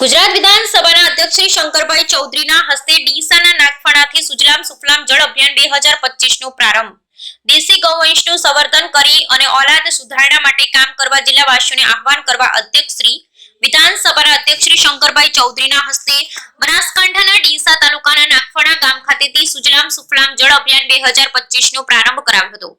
ગુજરાત વિધાનસભાના અધ્યક્ષ શ્રી શંકરભાઈ ચૌધરીના હસ્તે ડીસાના નાગફણાથી સુજલામ સુફલામ જળ અભિયાન બે હજાર પચીસનો પ્રારંભ. દેશી ગૌવંશનું સંવર્ધન કરી અને ઓલાદ સુધારણા માટે કામ કરવા જિલ્લાવાસીઓને આહવાન કરવા અધ્યક્ષ શ્રી વિધાનસભાના અધ્યક્ષ શ્રી શંકરભાઈ ચૌધરીના હસ્તે બનાસકાંઠાના ડીસા તાલુકાના નાગફણા ગામ ખાતેથી સુજલામ સુફલામ જળ અભિયાન બે હજાર પચીસનો પ્રારંભ કરાવ્યો હતો.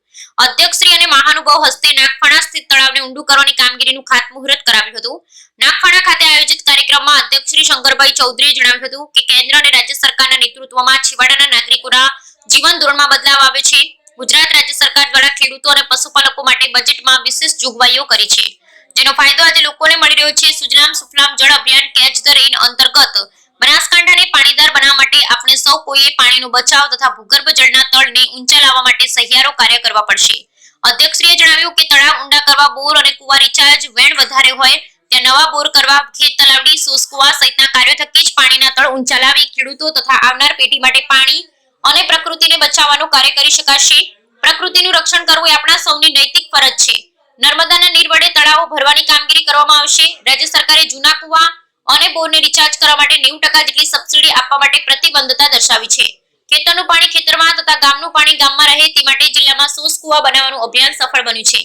અધ્યક્ષ શ્રી અને મહાનુભાવ હસ્તે નાગફણા સ્થિત તળાવને ઊંડું કરવાની કામગીરીનું ખાતમુહૂર્ત કરાવ્યું હતું. નાગફણા ખાતે આયોજિત કાર્યક્રમમાં અધ્યક્ષ શ્રી શંકરભાઈ ચૌધરીએ જણાવ્યું હતું કે કેન્દ્ર અને રાજ્ય સરકારના નેતૃત્વમાં છેવાડાના નાગરિકોના જીવન ધોરણમાં બદલાવ આવ્યો છે. ગુજરાત રાજ્ય સરકાર દ્વારા ખેડૂતો અને પશુપાલકો માટે બજેટમાં વિશેષ જોગવાઈઓ કરી છે. જેનો ફાયદો આજે લોકોને મળી રહ્યો છે. સુજલામ સુફલામ જળ અભિયાન કેચ ધ રેઇન અંતર્ગત બનાસકાંઠાને પાણીદાર બનાવવા માટે આપણે સૌ કોઈએ પાણીનો બચાવ તથા ભૂગર્ભ જળના તળને ઊંચા લાવવા માટે સહિયારો કાર્ય કરવા પડશે. અધ્યક્ષશ્રીએ જણાવ્યું કે તળાવ ઊંડા કરવા, બોર અને કુવા રિચાર્જ વેણ વધારે હોય, ત્યાં નવા બોર કરવા, ખેત તલાવડી, સોસ કુવા સહિતના કાર્યો થકી જ પાણીના તળ ઊંચા લાવી ખેડૂતો તથા આવનાર પેઢી માટે પાણી અને પ્રકૃતિને બચાવવાનું કાર્ય કરી શકાશે. પ્રકૃતિનું રક્ષણ કરવું એ આપણા સૌની નૈતિક ફરજ છે. નર્મદાના નીર વડે તળાવો ભરવાની કામગીરી કરવામાં આવશે. રાજ્ય સરકારે જૂના કુવા અને બોરને રિચાર્જ કરવા માટે નેવું ટકા જેટલી સબસિડી આપવા માટે પ્રતિબદ્ધતા દર્શાવી છે. ખેતરનું પાણી ખેતરમાં તથા ગામનું પાણી ગામમાં રહે તે માટે જિલ્લામાં સોસ કુવા બનાવવાનું અભિયાન સફળ બન્યું છે.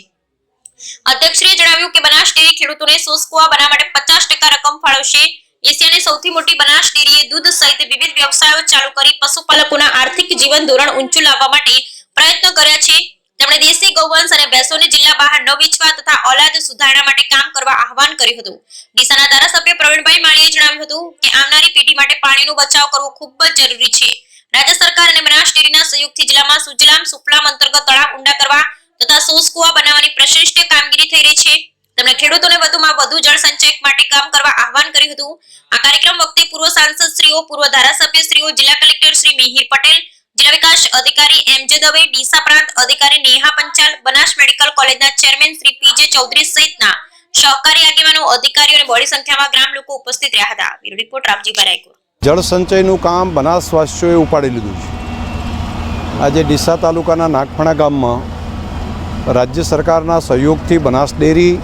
અધ્યક્ષશ્રીએ જણાવ્યું કે બનાસ ડેરી ખેડૂતોને સોસ કુવા બનાવવા માટે પચાસ ટકા રકમ ફાળવશે. એશિયાની સૌથી મોટી બનાસ ડેરીએ દૂધ સહિત વિવિધ વ્યવસાયો ચાલુ કરી પશુપાલકોના આર્થિક જીવન ધોરણ ઊંચું લાવવા માટે પ્રયત્નો કર્યા છે. તેમણે દેશી ગૌવંશ અને ભેંસોને જિલ્લા બહાર ન વેચવા તથા ઓલાદ સુધારણા માટે કામ કરવા આહવાન કર્યું હતું. ડીસાના ધારાસભ્ય પ્રવીણભાઈ માળીએ જણાવ્યું હતું કે આવનારી પેઢી માટે પાણીનો બચાવ કરવો ખૂબ જ જરૂરી છે. રાજ્ય સરકાર અને બનાસ ડેરીના સહયોગથી જિલ્લામાં સુજલામ સુફલામ અંતર્ગત તળાવ ઊંડા કરવા તથા સોસકુવા બનાવવાની પ્રશિષ્ટ કામગીરી થઈ રહી છે. તેમણે ખેડૂતોને વધુમાં વધુ જળ સંચય માટે કામ કરવા આહવાન કર્યું હતું. આ કાર્યક્રમ વખતે પૂર્વ સાંસદ શ્રીઓ પૂર્વ ધારાસભ્ય શ્રીઓ જિલ્લા કલેક્ટર શ્રી મિહિર પટેલ જિલ્લા વિકાસ અધિકારી એમ જે દવે, ડીસા પ્રાંત અધિકારી નેહા પંચાલ, બનાસ મેડિકલ કોલેજના ચેરમેન શ્રી પીજે ચૌધરી સહિતના સહકારી આગેવાનો, અધિકારીઓ અને બહોળી સંખ્યામાં ગ્રામ લોકો ઉપસ્થિત રહ્યા હતા. રિપોર્ટ રામજી રાયકોર જળ સંચયનું કામ બનાસવાસીઓએ ઉપાડી લીધું છે. આજે ડીસા તાલુકાના નાગફણા ગામમાં રાજ્ય સરકારના સહયોગથી બનાસ ડેરી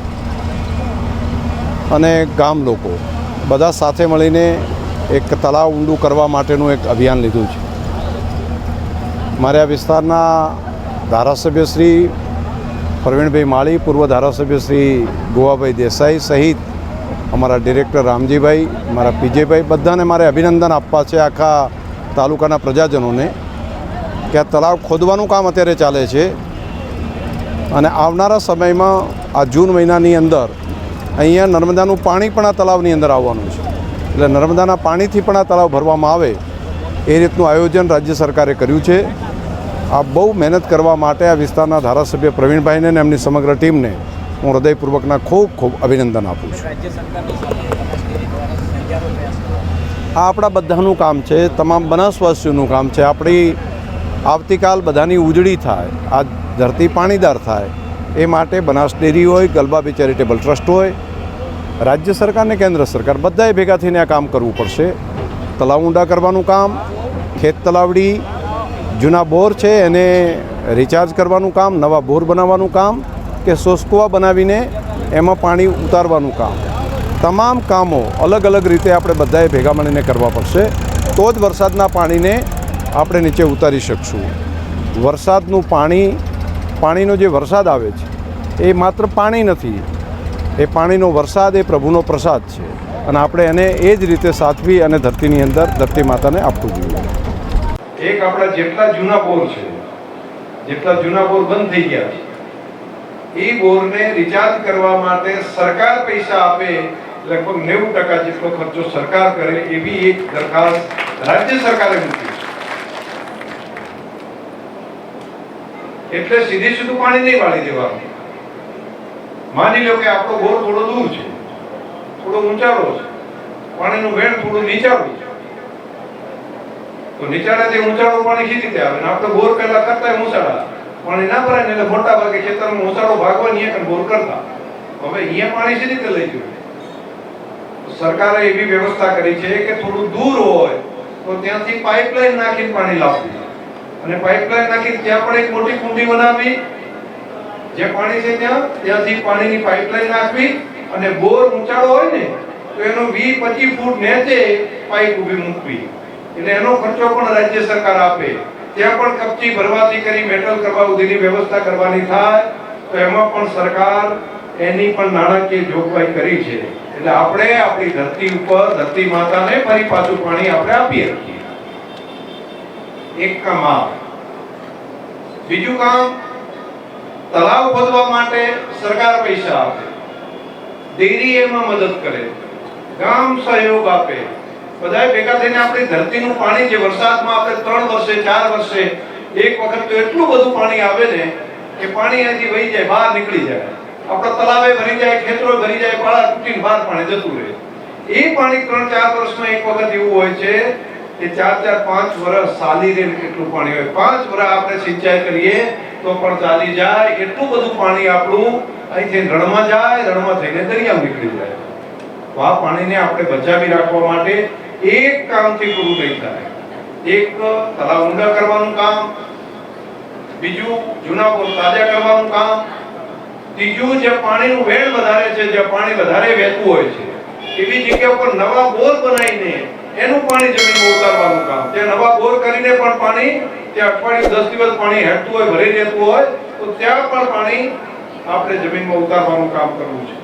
અને ગામ લોકો બધા સાથે મળીને એક તળાવ ઊંડું કરવા માટેનું એક અભિયાન લીધું છે. મારે આ વિસ્તારના ધારાસભ્ય શ્રી પ્રવીણભાઈ માળી, પૂર્વ ધારાસભ્ય શ્રી ગોવાભાઈ દેસાઈ સહિત અમારા ડિરેક્ટર રામજીભાઈ, મારા પીજેભાઈ બધાને મારે અભિનંદન આપવા છે આખા તાલુકાના પ્રજાજનોને કે આ તળાવ ખોદવાનું કામ અત્યારે ચાલે છે. અને આવનારા સમયમાં આ જૂન મહિનાની અંદર અહીંયા નર્મદાનું પાણી પણ આ તળાવની અંદર આવવાનું છે. એટલે નર્મદાના પાણીથી પણ આ તળાવ ભરવામાં આવે એ રીતનું આયોજન રાજ્ય સરકારે કર્યું છે. આ બહુ મહેનત કરવા માટે આ વિસ્તારના ધારાસભ્ય પ્રવીણભાઈને અને એમની સમગ્ર ટીમને હું હૃદયપૂર્વકના ખૂબ ખૂબ અભિનંદન આપું છું. આ આપણા બધાનું કામ છે તમામ બનાસવાસીઓનું કામ છે. આપણી આવતીકાલ બધાની ઉજળી થાય આ ધરતી પાણીદાર થાય એ માટે બનાસ ડેરી હોય ગલબાબી ચેરિટેબલ ટ્રસ્ટ હોય રાજ્ય સરકાર ને કેન્દ્ર સરકાર બધાએ ભેગા થઈને આ કામ કરવું પડશે. તલાવ ઊંડા કરવાનું કામ ખેત તલાવડી જૂના બોર છે, એને રિચાર્જ કરવાનું કામ, નવા બોર બનાવવાનું કામ કે સોસકુવા બનાવીને એમાં પાણી ઉતારવાનું કામ. તમામ કામો અલગ અલગ રીતે આપણે બધાએ ભેગા મળીને કરવા પડશે. તો જ વરસાદના પાણીને આપણે નીચે ઉતારી શકશું. વરસાદનું પાણી, પાણીનો જે વરસાદ આવે છે, એ માત્ર પાણી નથી. એ પાણીનો વરસાદ એ પ્રભુનો પ્રસાદ છે. અને આપણે એને એ જ રીતે સાચવી અને ધરતીની અંદર ધરતી માતાને આપવું જોઈએ. એક આપણા જેટલા જૂના બોર છે, જેટલા જૂના બોર બંધ થઈ ગયા છે, એ બોરને રિચાર્જ કરવા માટે સરકાર પૈસા આપે, લગભગ નેવું ટકા જેટલો ખર્ચો સરકાર કરે એવી એક દરખાસ્ત રાજ્ય સરકારે મૂકી એટલે સીધી સીધું પાણી નહીં વાળી દેવાનું. માની લો કે આપણો બોર થોડો દૂર છે, થોડો ઊંચાળો છે, પાણીનું વેણ થોડું નીચાળું છે. તો નીચાણેથી ઊંચાણું પાણી ખીચી રીતે આવે આપણે બોર પહેલા કરતા ઊંચાડા પાણી ના ભરાય ને એટલે મોટા ભાગે ખેતરમાં ઊંચાડો ભાગવાની એક બોર કરતા. હવે અહીંયા પાણી સી રીતે લઈ જવું સરકારે એવી વ્યવસ્થા કરી છે કે થોડું દૂર હોય તો ત્યાંથી પાઇપલાઇન નાખીને પાણી લાવવું. અને પાઇપલાઇન નાખી ત્યાં પણ એક મોટી કુંડી બનાવવી જે પાણી છે ત્યાં, ત્યાંથી પાણીની પાઇપલાઇન નાખવી. અને બોર ઊંચાડો હોય ને, તો એનો વી પચીસ ફૂટ નેચે પાઇપ ઊભી મૂકવી. એટલે એનો ખર્ચો પણ રાજ્ય સરકાર આપે. ત્યાં પણ કપચી ભરવાથી કરી મેટલ કરવા સુધીની વ્યવસ્થા કરવાની થાય, તો એમાં પણ સરકાર એની પણ નાણાકીય જોગવાઈ કરી છે. એટલે આપણે આપણી ધરતી ઉપર, ધરતી માતાને ફરી પાછું પાણી આપણે આપી શકીએ એક કામ આ બીજું કામ, તળાવ ખોદવા માટે સરકાર પૈસા આપે. ડેરી એમાં મદદ કરે. ગામ સહયોગ આપે. બધાએ ભેગા થઈને આપણી ધરતીનું પાણી જે વરસાદમાં આપણે ત્રણ વર્ષે, ચાર વર્ષે, એક વખત તો એટલું બધું પાણી આવે ને કે પાણી અહીંથી વહી જાય, બહાર નીકળી જાય. આપણા તલાવે ભરી જાય ખેતરો ભરી જાય, પાળા તૂટીને બહાર પાણી જતું રહે. એ પાણી ત્રણ, ચાર વર્ષમાં એક વખત એવું હોય છે કે ચાર ચાર, પાંચ વર્ષ રહે ને કેટલું પાણી હોય. પાંચ વર્ષ આપણે સિંચાઈ કરીએ તો પણ ચાલી જાય, એટલું બધું પાણી આપણું અહીંથી રણમાં જાય, રણમાં થઈને દરિયામાં નીકળી જાય. તો આ પાણીને આપણે બચાવી રાખવા માટે એક કામથી પૂરું નહીં થાય. એક તળાવ ઊંડા કરવાનું કામ, બીજું જૂના બોર તાજા કરવાનું કામ, ત્રીજું જે પાણીનું વેણ વધારે છે જે પાણી વધારે વહેતું હોય છે, એવી જગ્યા પર નવા બોર બનાવીને એનું પાણી જમીનમાં ઉતારવાનું કામ. ત્યાં નવા બોર કરીને પણ પાણી, ત્યાં અઠવાડિયું દસ દિવસ પાણી હેઠતું હોય, ભરી રહેતું હોય, તો ત્યાં પણ પાણી આપણે જમીનમાં ઉતારવાનું કામ કરવું છે.